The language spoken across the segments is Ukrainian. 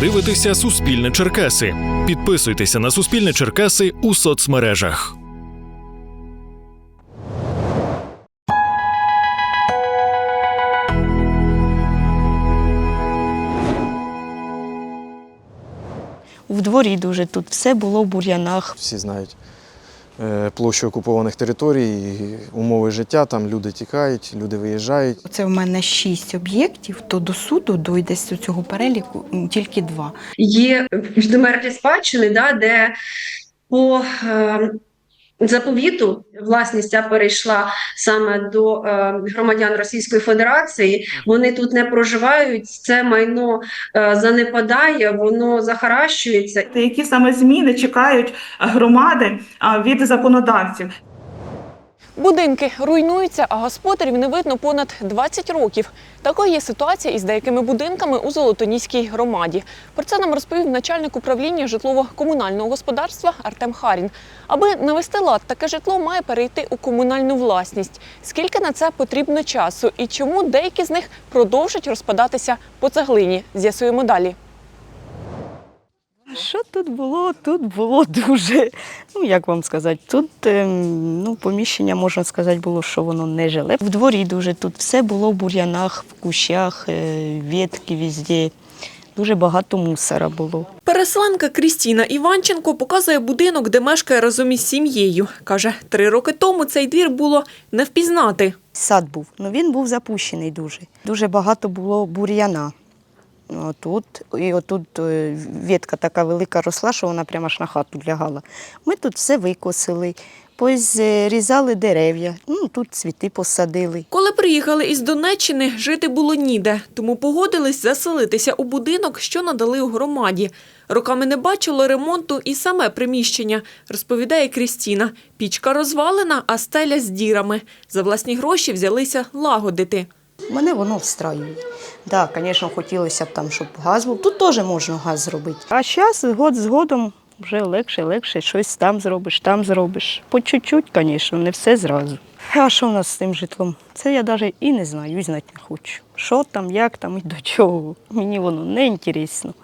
дивитеся Суспільне Черкаси. Підписуйтеся на Суспільне Черкаси у соцмережах. У дворі дуже тут все було в бур'янах. Всі знають площу окупованих територій, і умови життя, там люди тікають, люди виїжджають. Це в мене шість об'єктів, то до суду дойде з цього переліку тільки два. є відомерті спадщини, да, де по е, заповіту власність ця перейшла саме до е, громадян Російської Федерації. Вони тут не проживають, це майно е, занепадає, воно захаращується. Які саме зміни чекають громади від законодавців? Будинки руйнуються, а господарів не видно понад 20 років. Такою є ситуація із деякими будинками у Золотоніській громаді. Про це нам розповів начальник управління житлово-комунального господарства Артем Харін. Аби навести лад, таке житло має перейти у комунальну власність. Скільки на це потрібно часу і чому деякі з них продовжать розпадатися по цеглині? З'ясуємо далі. Що тут було? Тут було дуже. Ну як вам сказати, тут ем, ну, поміщення, можна сказати, було, що воно не жиле. В дворі дуже тут все було в бур'янах, в кущах, е, ветки везде. Дуже багато мусора було. Переселенка Крістіна Іванченко показує будинок, де мешкає разом із сім'єю. Каже, три роки тому цей двір було не впізнати. Сад був, ну він був запущений дуже. Дуже багато було бур'яна. Отут, і отут е, ветка така велика росла, що вона прямо аж на хату лягала. Ми тут все викосили, позрізали дерев'я, ну, тут цвіти посадили. Коли приїхали із Донеччини, жити було ніде, тому погодились заселитися у будинок, що надали у громаді. Роками не бачило ремонту і саме приміщення, розповідає Крістіна. Пічка розвалена, а стеля з дірами. За власні гроші взялися лагодити. Мене воно встраює. Так, да, звісно, хотілося б там, щоб газ був. Тут теж можна газ зробити. А зараз, год з годом, вже легше, легше, щось там зробиш, там зробиш. По чуть-чуть, звісно, не все зразу. А що в нас з тим житлом? Це я навіть і не знаю, і знати не хочу. Що там, як там і до чого. Мені воно не інтересно.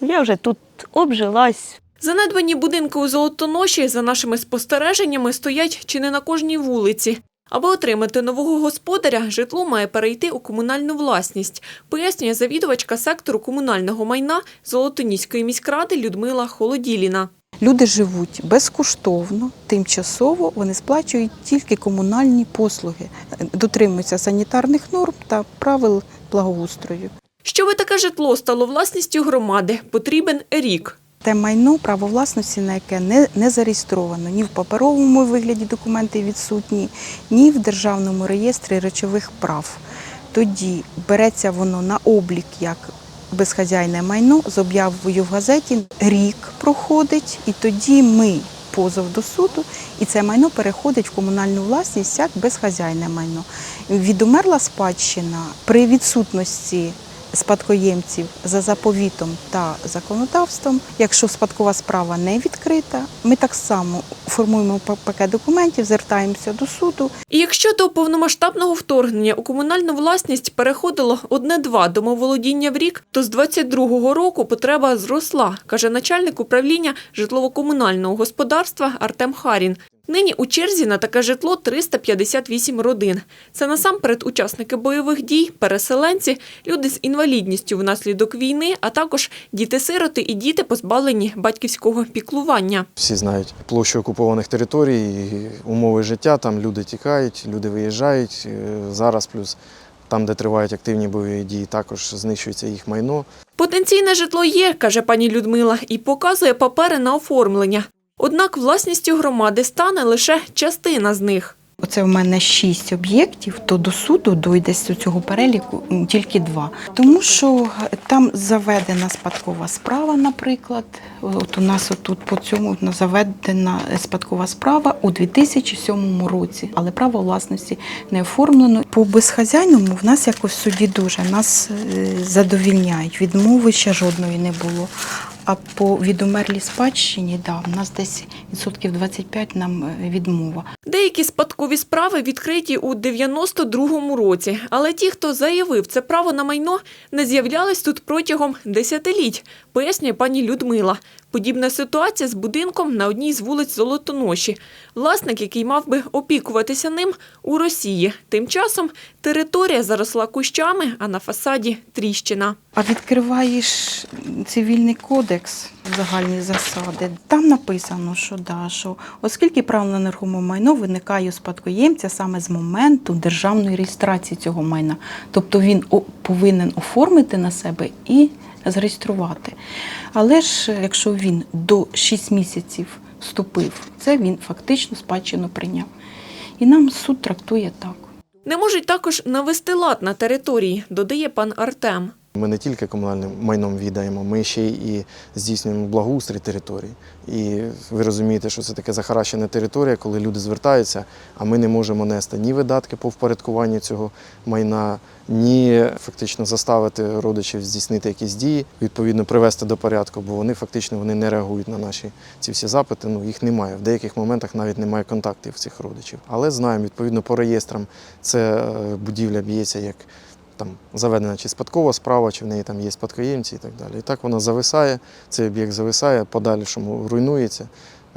Я вже тут обжилась, Занедбані будинки у Золотоноші, за нашими спостереженнями, стоять чи не на кожній вулиці. Аби отримати нового господаря, житло має перейти у комунальну власність, пояснює завідувачка сектору комунального майна Золотоніської міськради Людмила Холоділіна. Люди живуть безкоштовно, тимчасово вони сплачують тільки комунальні послуги, дотримуються санітарних норм та правил благоустрою. Щоби таке житло стало власністю громади, потрібен рік. Те майно, право власності, на яке не, не зареєстровано ні в паперовому вигляді документи відсутні, ні в державному реєстрі речових прав. Тоді береться воно на облік як безхазяйне майно з об'явою в газеті. Рік проходить, і тоді ми позов до суду, і це майно переходить в комунальну власність як безхазяйне майно. Відомерла спадщина при відсутності спадкоємців за заповітом та законодавством. Якщо спадкова справа не відкрита, ми так само формуємо па- пакет документів, звертаємося до суду. І якщо до повномасштабного вторгнення у комунальну власність переходило одне-два домоволодіння в рік, то з 22-го року потреба зросла, каже начальник управління житлово-комунального господарства Артем Харін. Нині у черзі на таке житло 358 родин. Це насамперед учасники бойових дій, переселенці, люди з інвалідністю внаслідок війни, а також діти-сироти і діти, позбавлені батьківського піклування. Всі знають площу окупованих територій, умови життя, там люди тікають, люди виїжджають. Е, Зараз плюс там, де тривають активні бойові дії, також знищується їх майно. Потенційне житло є, каже пані Людмила, і показує папери на оформлення. Однак власністю громади стане лише частина з них. Оце в мене шість об'єктів, то до суду дойде з цього переліку тільки два. Тому що там заведена спадкова справа, наприклад. От у нас отут по цьому заведена спадкова справа у 2007 році, але право власності не оформлено. По безхазяйному в нас якось в суді дуже нас е, задовільняють. Відмови ще жодної не було. А по відомерлій спадщині, да, у нас десь відсотків 25 нам е, відмова. Деякі спадкові справи відкриті у 92-му році, але ті, хто заявив це право на майно, не з'являлись тут протягом десятиліть, пояснює пані Людмила. Подібна ситуація з будинком на одній з вулиць Золотоноші. Власник, який мав би опікуватися ним, у Росії. Тим часом територія заросла кущами, а на фасаді тріщина. А відкриваєш цивільний кодекс, загальні засади. Там написано, що да, що оскільки право на нерухоме майно виникає у спадкоємця саме з моменту державної реєстрації цього майна, тобто він повинен оформити на себе і зареєструвати. Але ж якщо він до 6 місяців вступив, це він фактично спадщину прийняв. І нам суд трактує так. Не можуть також навести лад на території, додає пан Артем. Ми не тільки комунальним майном віддаємо, ми ще й здійснюємо благоустрій територій. І ви розумієте, що це таке захаращена територія, коли люди звертаються, а ми не можемо нести ні видатки по впорядкуванню цього майна, ні фактично заставити родичів здійснити якісь дії, відповідно привести до порядку, бо вони фактично вони не реагують на наші ці всі запити. Ну їх немає. В деяких моментах навіть немає контактів цих родичів. Але знаємо, відповідно по реєстрам це е, будівля б'ється як там заведена чи спадкова справа, чи в неї там є спадкоємці і так далі. І так вона зависає, цей об'єкт зависає, подальшому руйнується,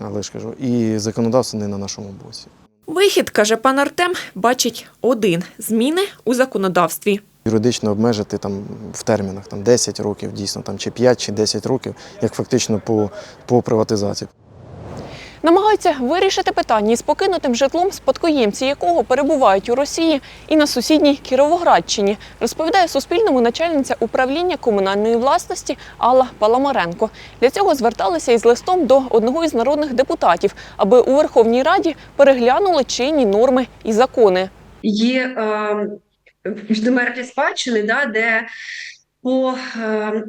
але ж кажу, і законодавство не на нашому боці. Вихід, каже пан Артем, бачить один зміни у законодавстві. Юридично обмежити там в термінах там 10 років, дійсно, там чи 5, чи 10 років, як фактично по, по приватизації. Намагаються вирішити питання із покинутим житлом, спадкоємці якого перебувають у Росії і на сусідній Кіровоградщині, розповідає Суспільному начальниця управління комунальної власності Алла Паламаренко. Для цього зверталися із листом до одного із народних депутатів, аби у Верховній Раді переглянули чинні норми і закони. Є е, спадщини, да, де по е,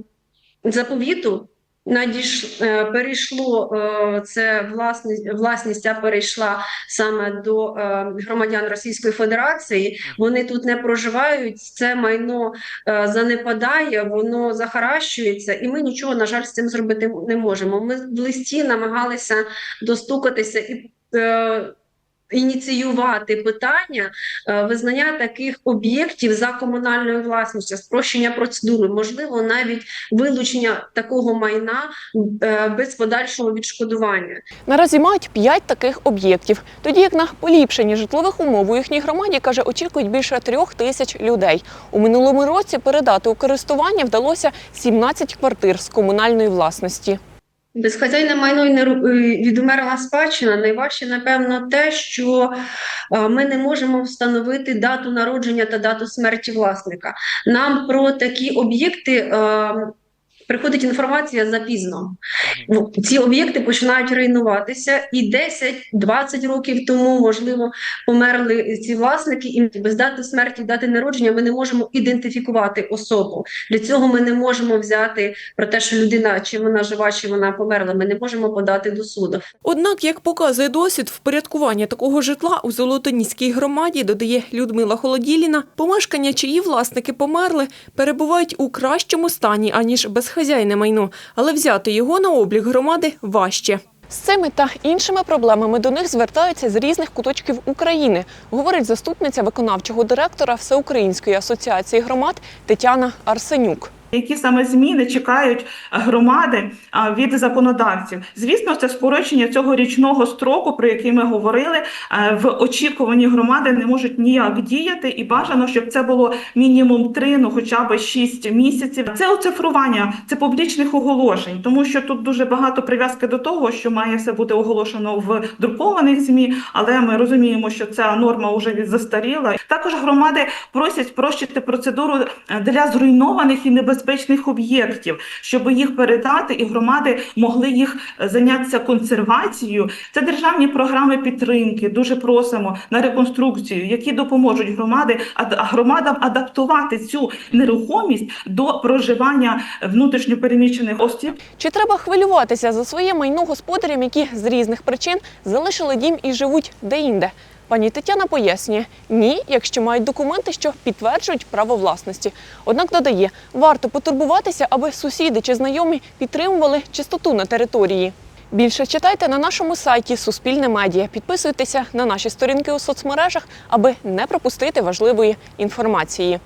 заповіту надіш, е, перейшло е, це власність, власність ця перейшла саме до е, громадян Російської Федерації. Вони тут не проживають, це майно занепадає, воно захаращується, і ми нічого, на жаль, з цим зробити не можемо. Ми в листі намагалися достукатися і. Ініціювати питання е, визнання таких об'єктів за комунальною власністю, спрощення процедури, можливо, навіть вилучення такого майна е, без подальшого відшкодування. Наразі мають п'ять таких об'єктів. Тоді як на поліпшення житлових умов у їхній громаді каже, очікують більше трьох тисяч людей. У минулому році передати у користування вдалося 17 квартир з комунальної власності. Безхазяйне майно і відумерла спадщина. Найважче, напевно, те, що е, ми не можемо встановити дату народження та дату смерті власника. Нам про такі об'єкти е, приходить інформація запізно. Ну, Ці об'єкти починають руйнуватися, і 10-20 років тому, можливо, померли ці власники, і без дати смерті, дати народження ми не можемо ідентифікувати особу. Для цього ми не можемо взяти про те, що людина чи вона жива, чи вона померла. Ми не можемо подати до суду. Однак, як показує досвід впорядкування такого житла у Золотоніській громаді, додає Людмила Холоділіна, помешкання, чиї власники померли, перебувають у кращому стані, аніж безхазяйне майно, але взяти його на облік громади важче. З цими та іншими проблемами до них звертаються з різних куточків України, говорить заступниця виконавчого директора Всеукраїнської асоціації громад Тетяна Арсенюк. Які саме зміни чекають громади від законодавців? Звісно, це скорочення цього річного строку, про який ми говорили, е, в очікуванні громади не можуть ніяк діяти, і бажано, щоб це було мінімум три, ну хоча б шість місяців. Це оцифрування, це публічних оголошень, тому що тут дуже багато прив'язки до того, що має все бути оголошено в друкованих змі, але ми розуміємо, що ця норма вже застаріла. Також громади просять спрощити процедуру е, для зруйнованих і небезпечних об'єктів, щоб їх передати, і громади могли їх е, зайнятися консервацією. Це державні програми підтримки. Дуже просимо на реконструкцію, які допоможуть громади ад- громадам адаптувати цю нерухомість до проживання внутрішньопереміщених осіб. Чи треба хвилюватися за своє майно господарям, які з різних причин залишили дім і живуть де-інде? Пані Тетяна пояснює, ні, якщо мають документи, що підтверджують право власності. Однак додає, варто потурбуватися, аби сусіди чи знайомі підтримували чистоту на території. Більше читайте на нашому сайті Суспільне медіа. Підписуйтеся на наші сторінки у соцмережах, аби не пропустити важливої інформації.